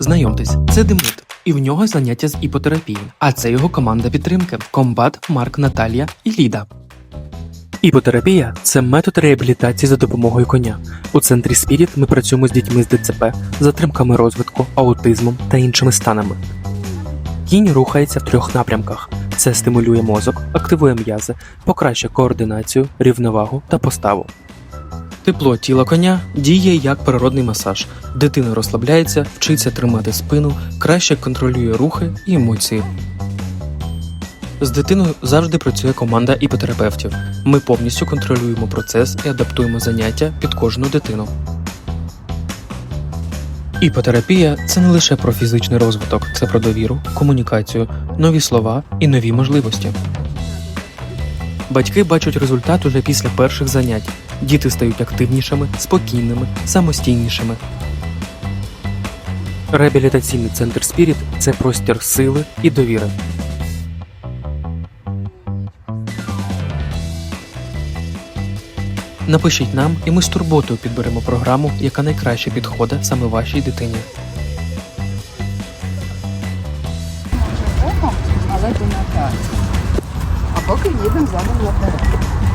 Знайомтесь, це Демид, і в нього заняття з іпотерапії. А це його команда підтримки: Комбат, Марк, Наталія і Ліда. Іпотерапія це метод реабілітації за допомогою коня. У центрі Спіріт ми працюємо з дітьми з ДЦП, затримками розвитку, аутизмом та іншими станами. Кінь рухається в трьох напрямках: це стимулює мозок, активує м'язи, покращує координацію, рівновагу та поставу. Тепло тіла коня діє як природний масаж. Дитина розслабляється, вчиться тримати спину, краще контролює рухи і емоції. З дитиною завжди працює команда іпотерапевтів. Ми повністю контролюємо процес і адаптуємо заняття під кожну дитину. Іпотерапія це не лише про фізичний розвиток, це про довіру, комунікацію, нові слова і нові можливості. Батьки бачать результат уже після перших занять. Діти стають активнішими, спокійними, самостійнішими. Реабілітаційний центр Спіріт це простір сили і довіри. Напишіть нам, і ми з турботою підберемо програму, яка найкраще підходить саме вашій дитині. Але до. А поки їдемо зараз наперед.